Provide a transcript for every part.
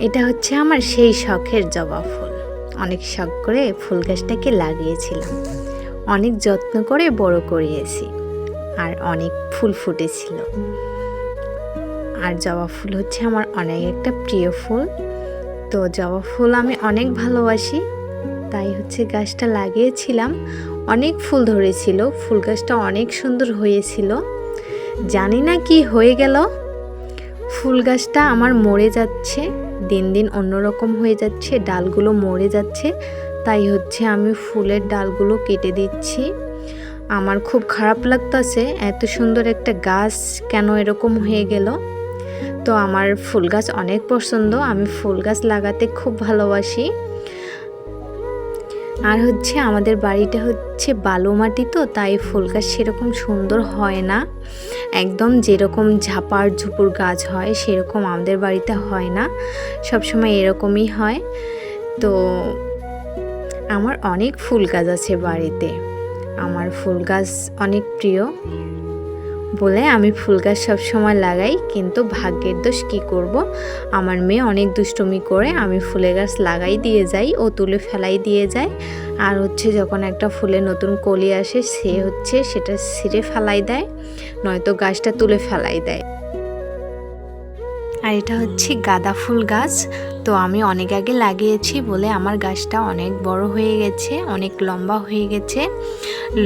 এটা হচ্ছে আমার সেই শখের জবা ফুল। অনেক শখ করে ফুল গাছটাকে লাগিয়েছিলাম। অনেক যত্ন করে বড় করিয়েছি আর অনেক ফুল ফুটেছিল। আর জবা ফুল হচ্ছে আমার অনেক একটা প্রিয় ফুল। তো জবা ফুল আমি অনেক ভালোবাসি। তাই হচ্ছে গাছটা লাগিয়েছিলাম। অনেক ফুল ধরেছিল। ফুল গাছটা অনেক সুন্দর হয়েছিল। জানি না কি হয়ে গেল। ফুল গাছটা আমার মরে যাচ্ছে। দিন দিন অন্যরকম হয়ে যাচ্ছে, ডালগুলো মরে যাচ্ছে। তাই হচ্ছে আমি ফুলের ডালগুলো কেটে দিচ্ছি। আমার খুব খারাপ লাগতেছে, এত সুন্দর একটা গাছ কেন এরকম হয়ে গেল? তো আমার ফুল গাছ অনেক পছন্দ, আমি ফুল গাছ লাগাতে খুব ভালোবাসি। আর হচ্ছে আমাদের বাড়িটা হচ্ছে বালু মাটি তো, তাই ফুল গাছ সেরকম সুন্দর হয় না। একদম যেরকম ঝাপার ঝুপুর গাছ হয়, সেরকম আমাদের বাড়িতে হয় না। সবসময় এরকমই হয়। তো আমার অনেক ফুল গাছ আছে বাড়িতে। আমার ফুল গাছ অনেক প্রিয়। বলে আমি ফুল গাছ সবসময় লাগাই, কিন্তু ভাগ্যের দোষ কি করব? আমার মেয়ে অনেক দুষ্টমি করে আমি ফুলে গাছ লাগাই দিয়ে যাই ও তুলে ফেলাই দিয়ে যায়। আর হচ্ছে যখন একটা ফুলে নতুন কলি আসে সে হচ্ছে সেটা ছিঁড়ে ফেলাই দেয়, নয়তো গাছটা তুলে ফেলাই দেয়। আর এটা হচ্ছে গাঁদা ফুল গাছ। তো আমি অনেক আগে লাগিয়েছি বলে আমার গাছটা অনেক বড় হয়ে গেছে, অনেক লম্বা হয়ে গেছে।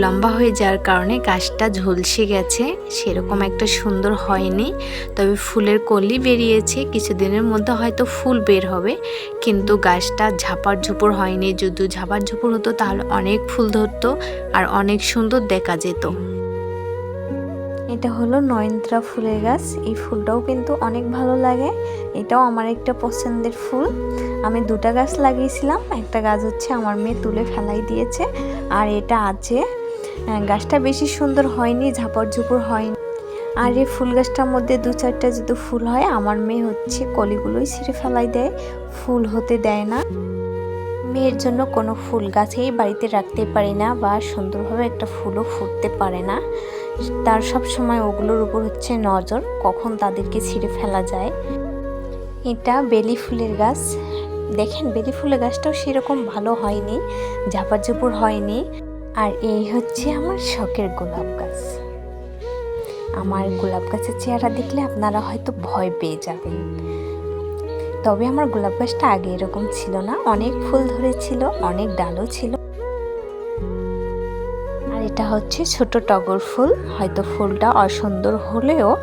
লম্বা হয়ে যাওয়ার কারণে গাছটা ঝলসে গেছে, সেরকম একটা সুন্দর হয়নি। তবে ফুলের কলি বেরিয়েছে, কিছুদিনের মধ্যে হয়তো ফুল বের হবে। কিন্তু গাছটা ঝাপার ঝুপুর হয়নি যদি ঝাপার ঝুপুর হতো তাহলে অনেক ফুল ধরতো আর অনেক সুন্দর দেখা যেত। এটা হলো নয়নত্রা ফুলের গাছ। এই ফুলটাও কিন্তু অনেক ভালো লাগে। এটাও আমার একটা পছন্দের ফুল। আমি দুটা গাছ লাগিয়েছিলাম। একটা গাছ হচ্ছে আমার মেয়ে তুলে ফেলাই দিয়েছে। আর এটা আছে। গাছটা বেশি সুন্দর হয়নি ঝাপড় ঝুপড় হয়নি। আর এই ফুল গাছটার মধ্যে দু চারটা যদি ফুল হয়, আমার মেয়ে হচ্ছে কলিগুলোই ছিঁড়ে ফেলাই দেয়। ফুল হতে দেয় না। মেয়ের জন্য কোনো ফুল গাছেই বাড়িতে রাখতে পারি না বা সুন্দরভাবে একটা ফুলও ফুটতে পারে না। তার সব সময় ওগুলোর উপর হচ্ছে নজর, কখন তাদেরকে ছিঁড়ে ফেলা যায়। এটা বেলি ফুলের গাছ। দেখেন, বেলি ফুলের গাছটাও সেরকম ভালো হয়নি, ঝাপাঝুপুর হয়নি। আর এই হচ্ছে আমার শখের গোলাপ গাছ। আমার গোলাপ গাছের চেহারা দেখলে আপনারা হয়তো ভয় পেয়ে যাবেন। তবে আমার গোলাপ গাছটা আগে এরকম ছিল না। অনেক ফুল ধরেছিল, অনেক ডালও ছিল। এটা হচ্ছে ছোট টগর ফুল। হয়তো ফুলটা অসুন্দর হলেও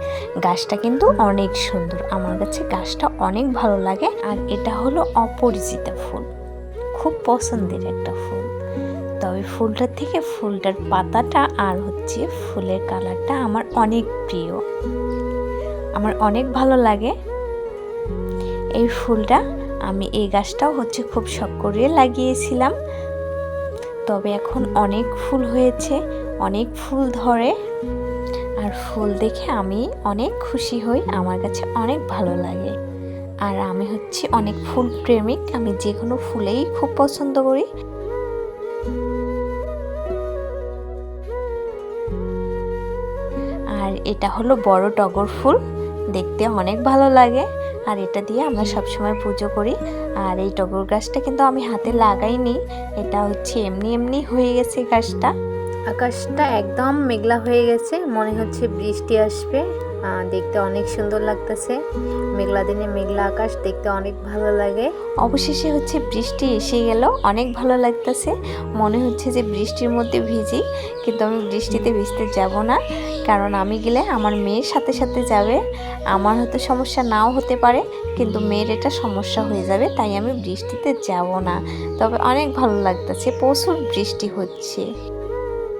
গাছটা কিন্তু অনেক সুন্দর। আমার কাছে গাছটা অনেক ভালো লাগে আর এটা হলো অপরিচিতা ফুল। খুব পছন্দের একটা ফুল। তবে ফুলটার থেকে ফুলটার পাতাটা আর হচ্ছে ফুলের কালারটা আমার অনেক প্রিয়। আমার অনেক ভালো লাগে। এই ফুলটা আমি এই গাছটাও হচ্ছে খুব শখ করে লাগিয়েছিলাম। তবে এখন অনেক ফুল হয়েছে, অনেক ফুল ধরে। আর ফুল দেখে আমি অনেক খুশি হই, আমার কাছে অনেক ভালো লাগে। আর আমি হচ্ছে অনেক ফুল প্রেমিক, আমি যে কোনো ফুলেই খুব পছন্দ করি। আর এটা হলো বড় টগর ফুল। দেখতে অনেক ভালো লাগে। আর এটা দিয়ে আমরা সবসময় পুজো করি। আর এই টগর গাছটা কিন্তু আমি হাতে লাগাইনি। এটা হচ্ছে এমনি এমনি হয়ে গেছে গাছটা। আকাশটা একদম মেঘলা হয়ে গেছে। মনে হচ্ছে বৃষ্টি আসবে। দেখতে অনেক সুন্দর লাগতেছে। মেঘলা দিনে মেঘলা আকাশ, দেখতে অনেক ভালো লাগে। অবশেষে হচ্ছে বৃষ্টি এসে গেল, অনেক ভালো লাগতেছে। মনে হচ্ছে যে বৃষ্টির মধ্যে ভিজি, কিন্তু আমি বৃষ্টিতে ভিজতে যাব না। কারণ আমি গেলে আমার মেয়ের সাথে সাথে যাবে। আমার হয়তো সমস্যা নাও হতে পারে, কিন্তু মেয়ের এটা সমস্যা হয়ে যাবে, তাই আমি বৃষ্টিতে যাব না। তবে অনেক ভালো লাগতেছে, প্রচুর বৃষ্টি হচ্ছে।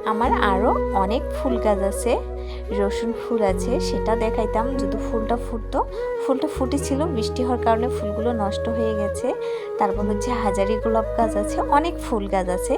আমার আরও অনেক ফুল গাছ আছে, রসুন ফুল আছে, সেটা দেখাইতাম। যদি ফুলটা ফুটতো, ফুলটা ফুটেছিল, বৃষ্টি হওয়ার কারণে ফুলগুলো নষ্ট হয়ে গেছে। তারপর হচ্ছে হাজারি গোলাপ গাছ আছে, অনেক ফুল গাছ আছে।